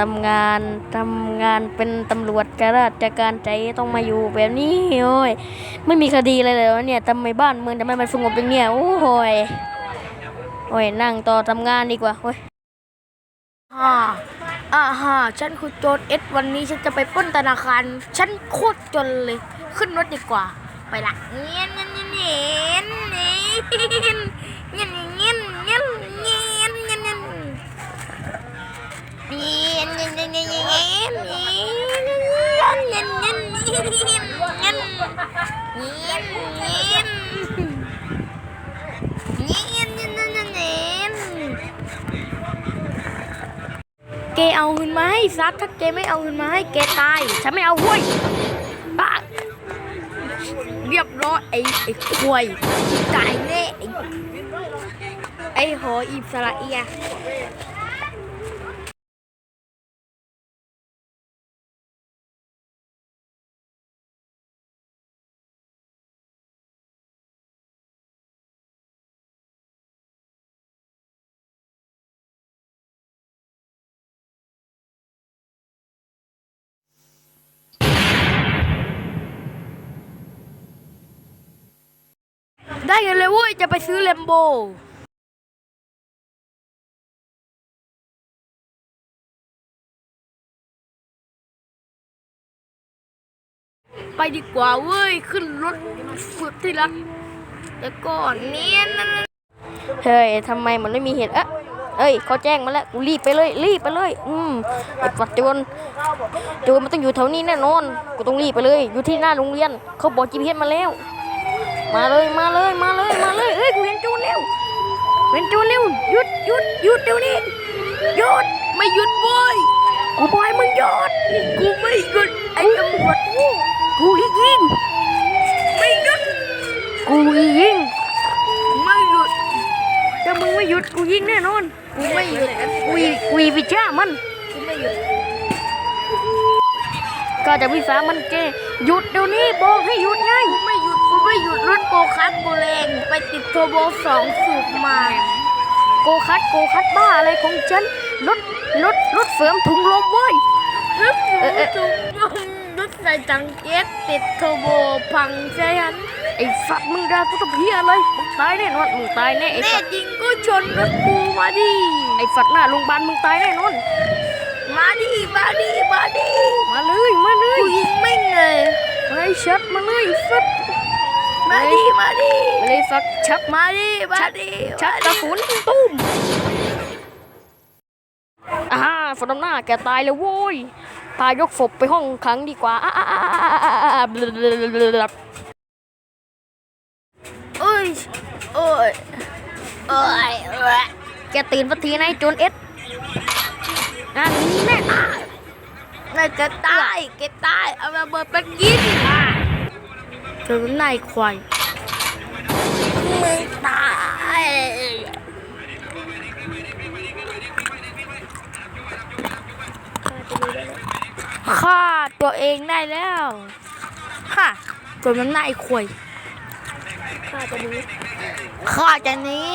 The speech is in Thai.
ทำงานทำงานเป็นตำรวจกราชการใจต้องมาอยู่แบบนี้โอ้ยไม่มีคดีอะไรเลยวะเนี่ยทำไมบ้านเมืองทำไมมันสงบอย่างเนี้ยโอ้ยโอ้ยนั่งต่อทำงานดีกว่าโอ้ยฮ่าอ่าฮะฉันคือโจรเอสวันนี้ฉันจะไปป้นธนาคาร ฉันโคตรจนเลย ขึ้นรถดีกว่า ไปละเงี้ยเงี้ยเงี้ยเงี้ยเงี้ยเงี้ย ยเงี้ยเงี้ยเงี้ยเงี้ยเงี้ยเงี้ยเกเอาเงินมาให้ซัดถ้าเกไม่เอาเงินมาให้เกตายฉันไม่เอาเว้ยบ้าเรียบร้อยไอ้ไอ้ควยตายแน่ไอ้ไอ้หออีบสระเอีย ได้เงินเลยเว้ย จะไปซื้อเลมโบไปดีกว่าเว้ย ขึ้นรถสุดที่รักแล้วก็เนียนั่นเฮ้ยทำไมมันไม่มีเหตุเอะเอ้ยเขาแจ้งมาแล้วกูรีบไปเลย รีบไปเลย อืมไอ้ปัดโจรโจรมันต้องอยู่แถวนี้แน่นอน กูต้องรีบไปเลย อยู่ที่หน้าโรงเรียน เขาบอก GPS มาแล้ว มาเลยมาเลยมาเลยมาเลยเอ้ยกูเห็นโจรแล้วเห็นโจรแล้วหยุดหยุดหยุดเดี๋ยวนี้หยุดไม่หยุดเว้ยกูบอยมึงหยุดกูไม่หยุดไอ้ตำรวจกูอีกยิงไม่หยุดกูอีกยิงไม่หยุดถ้ามึงไม่หยุดกูยิงแน่นอนกูไม่หยุดกูอีกูอีวิจ้ามันกูไม่หยุดก็จะวิสามันเจหยุดเดี๋ยวนี้บอกให้หยุดไง กูไม่หยุด กูไม่หยุด รถโกคัสกูแรง ไปติดโทรโบสองสูบมาโกคัดโกคัดบ้าอะไรของฉันรถรถรถเสริมถุงลมเว้ยรถหนูถูกรถใส่ตังเก็ตติดโทรโบพังใช่ไหมไอ้สัตว์มึงด่ากูตะเพียอะไรมึงตายแน่นอนมึงตายแน่ไอ้สัตว์จริงก็ชนรถกูมาดิไอ้สัตว์หน้าโรงพยาบาลมึงตายแน่นอนมาดิมาดิมาดิมาเลยมาเลกูยยิงไม่งเลยไอ้ชัดมาเลยสัตว์ มาดิมาดิมาเลยสัตว์ชัดมาดิมาดิชัดกระสุนตุ้มอ่าฝนน้ำหน้าแกตายเลยโว้ยพายกศพไปห้องขังดีกว่าอ่าอ่าอ่าอ่าอ่าบลาบลาบลาบลาเอ้ยเอ้ยเอ้ยเอ้ยแกตื่นสักทีนะไอ้โจนเอสงานนี้แน่อะน่าจะตายแกตายเอาระเบิดไปกิน อะถึงนายควายมึงตายฆ่าตัวเองได้แล้วค่ะจนมันหน้าไอ้ควายข้าจะรู้ข้าจะนี้